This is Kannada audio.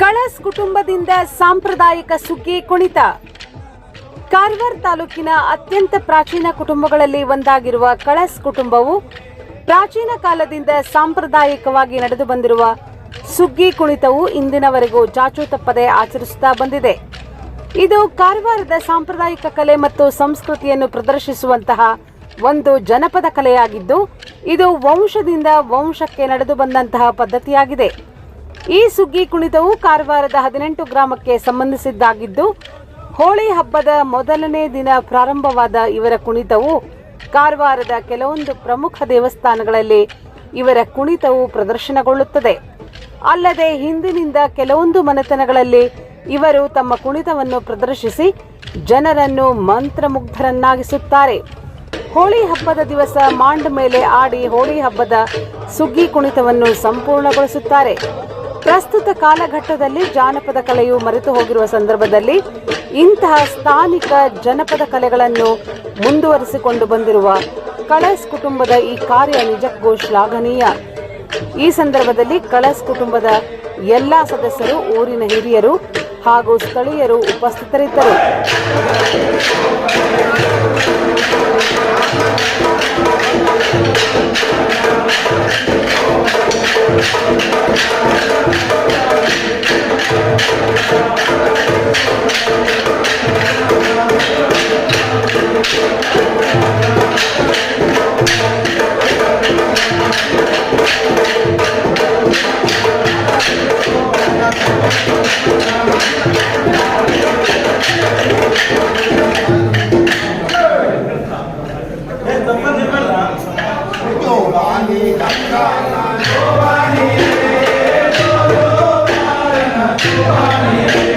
ಕಳಸ್ ಕುಟುಂಬದಿಂದ ಸಾಂಪ್ರದಾಯಿಕ ಸುಗ್ಗಿ ಕುಣಿತ. ಕಾರವಾರ ತಾಲೂಕಿನ ಅತ್ಯಂತ ಪ್ರಾಚೀನ ಕುಟುಂಬಗಳಲ್ಲಿ ಒಂದಾಗಿರುವ ಕಳಸ್ ಕುಟುಂಬವು ಪ್ರಾಚೀನ ಕಾಲದಿಂದ ಸಾಂಪ್ರದಾಯಿಕವಾಗಿ ನಡೆದು ಬಂದಿರುವ ಸುಗ್ಗಿ ಕುಣಿತವು ಇಂದಿನವರೆಗೂ ಚಾಚು ತಪ್ಪದೆ ಆಚರಿಸುತ್ತಾ ಬಂದಿದೆ. ಇದು ಕಾರವಾರದ ಸಾಂಪ್ರದಾಯಿಕ ಕಲೆ ಮತ್ತು ಸಂಸ್ಕೃತಿಯನ್ನು ಪ್ರದರ್ಶಿಸುವಂತಹ ಒಂದು ಜನಪದ ಕಲೆಯಾಗಿದ್ದು, ಇದು ವಂಶದಿಂದ ವಂಶಕ್ಕೆ ನಡೆದು ಬಂದಂತಹ ಪದ್ಧತಿಯಾಗಿದೆ. ಈ ಸುಗ್ಗಿ ಕುಣಿತವು ಕಾರವಾರದ ಹದಿನೆಂಟು ಗ್ರಾಮಕ್ಕೆ ಸಂಬಂಧಿಸಿದ್ದಾಗಿದ್ದು, ಹೋಳಿ ಹಬ್ಬದ ಮೊದಲನೇ ದಿನ ಪ್ರಾರಂಭವಾದ ಇವರ ಕುಣಿತವು ಕಾರವಾರದ ಕೆಲವೊಂದು ಪ್ರಮುಖ ದೇವಸ್ಥಾನಗಳಲ್ಲಿ ಇವರ ಕುಣಿತವು ಪ್ರದರ್ಶನಗೊಳ್ಳುತ್ತದೆ. ಅಲ್ಲದೆ ಹಿಂದಿನಿಂದ ಕೆಲವೊಂದು ಮನೆತನಗಳಲ್ಲಿ ಇವರು ತಮ್ಮ ಕುಣಿತವನ್ನು ಪ್ರದರ್ಶಿಸಿ ಜನರನ್ನು ಮಂತ್ರಮುಗ್ಧರನ್ನಾಗಿಸುತ್ತಾರೆ. ಹೋಳಿ ಹಬ್ಬದ ದಿವಸ ಮಾಂಡ್ ಮೇಲೆ ಆಡಿ ಹೋಳಿ ಹಬ್ಬದ ಸುಗ್ಗಿ ಕುಣಿತವನ್ನು ಸಂಪೂರ್ಣಗೊಳಿಸುತ್ತಾರೆ. ಪ್ರಸ್ತುತ ಕಾಲಘಟ್ಟದಲ್ಲಿ ಜಾನಪದ ಕಲೆಯು ಮರೆತು ಹೋಗಿರುವ ಸಂದರ್ಭದಲ್ಲಿ ಇಂತಹ ಸ್ಥಾನಿಕ ಜನಪದ ಕಲೆಗಳನ್ನು ಮುಂದುವರಿಸಿಕೊಂಡು ಬಂದಿರುವ ಕಳಸ್ ಕುಟುಂಬದ ಈ ಕಾರ್ಯ ನಿಜಕ್ಕೂ ಶ್ಲಾಘನೀಯ. ಈ ಸಂದರ್ಭದಲ್ಲಿ ಕಳಸ್ ಕುಟುಂಬದ ಎಲ್ಲ ಸದಸ್ಯರು, ಊರಿನ ಹಿರಿಯರು ಹಾಗೂ ಸ್ಥಳೀಯರು ಉಪಸ್ಥಿತರಿದ್ದರು. Yeah.